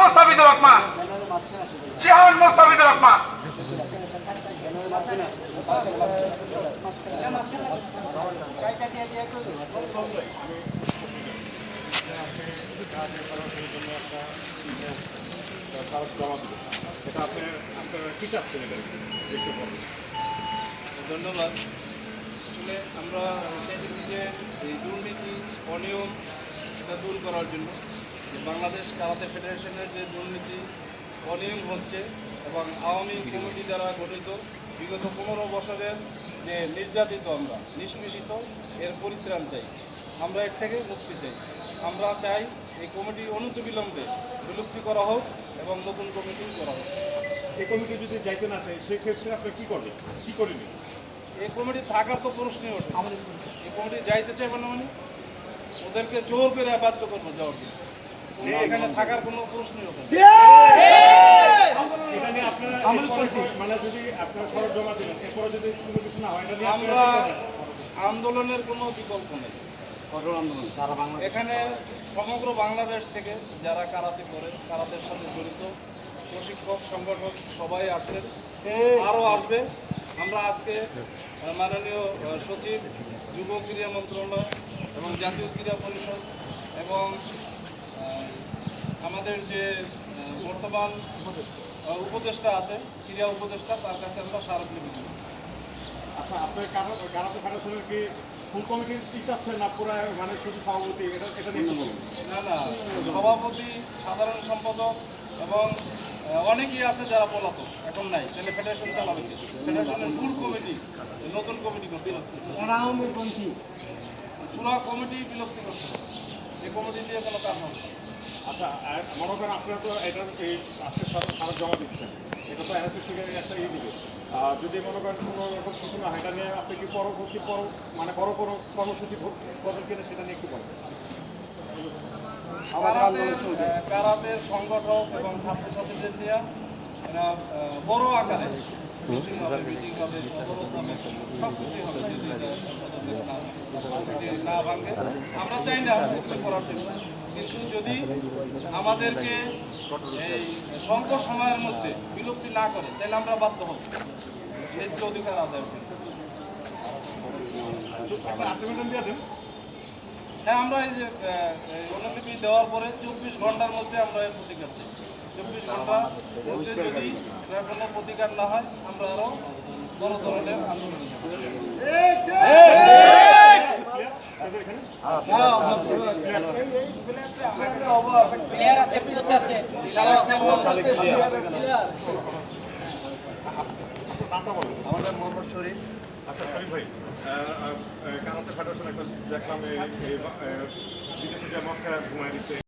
মোস্তাফিজুর রহমান। শিহান মোস্তাফিজুর রহমান। ধন্যবাদ। আসলে আমরা চাইতেছি যে এই দুর্নীতি অনিয়ম, এটা দূর করার জন্য। বাংলাদেশ কারাতে ফেডারেশনের যে দুর্নীতি অনিয়ম হচ্ছে এবং আওয়ামী কমিটি দ্বারা গঠিত বিগত পনেরো বছরের যে নির্যাতিত আমরা নিষ্পেষিত এর পরিত্রাণ চাই। আমরা এর থেকে মুক্তি চাই। আমরা চাই এই কমিটি অনতিবিলম্বে বিলুপ্তি করা হোক এবং নতুন কমিটি করা হোক। এই কমিটি যদি যাইতে না চাই সেক্ষেত্রে আপনি কী করবেন? কী করবেন এই কমিটি থাকার তো প্রশ্নই ওঠে। এই কমিটি যাইতে চাইবে না মানে? ওদেরকে জোর করে বাধ্য করব যাওয়ার জন্য এখানে থাকার কোনো মানে হয়? আন্দোলনের কোনো বিকল্প নেই এখানে সমগ্র বাংলাদেশ থেকে যারা কারাতে করে কারাতের সাথে জড়িত প্রশিক্ষক সংগঠক সবাই আসেন আরও আসবে আমরা আজকে মাননীয় সচিব যুব ক্রীড়া মন্ত্রণালয় এবং জাতীয় ক্রীড়া পরিষদ এবং আমাদের যে বর্তমান উপদেষ্টা আছে ক্রীড়া উপদেষ্টা তার কাছে আমরা স্মারকলিপি দেব আচ্ছা আপনার কারা- কারাতে ফেডারেশনের কি ফুল কমিটির কি চাচ্ছেন না পুরো মানে শুধু সভাপতি? এটা এটা নিয়ে না না সভাপতি সাধারণ সম্পাদক এবং অনেকেই আছে যারা পলাতক এখন নাই তাহলে ফেডারেশন চালাবে ফেডারেশনের ফুল কমিটি নতুন কমিটি করতে হবে। পুরা কমিটি বিলুপ্তি করতে হবে। এই কমিটি দিয়ে কোনো কাজ হবে। আচ্ছা আর মনে করেন আপনারা তো এটা এই আজকে সরব সরব জমা দিচ্ছেন। এটা তো এনএসএস থেকে একটা ইয়ে দিবে। আর যদি মনে করেন কোনো রকম কিছু না হয় এটা নিয়ে আপনি কি পরবর্তী পর মানে বড় কোনো কর্মসূচি ভো- করবেন কিনা সেটা নিয়ে একটু কারাতের সংগঠক এবং ছাত্রছাত্রীদের নিয়ে বড় আকারে আমরা চাই না করার জন্য। কিন্তু যদি আমাদেরকে এই স্বল্প সময়ের মধ্যে বিলুপ্তি না করে তাহলে আমরা বাধ্য হব। ন্যায্য অধিকার আদায় হ্যাঁ আমরা এই যে অনুলিপি দেওয়ার পরে চব্বিশ ঘণ্টার মধ্যে আমরা এর প্রতিকার চাই। চব্বিশ ঘণ্টার মধ্যে যদি কোনো প্রতিকার না হয় আমরা আরও বড় ধরনের আন্দোলন আমাদের মোহাম্মদ শরীফ। আচ্ছা শরীফ ভাই কারাতে ফেডারেশন একটা দেখলাম বিদেশে যে মক্কা ঘুমায় দিচ্ছে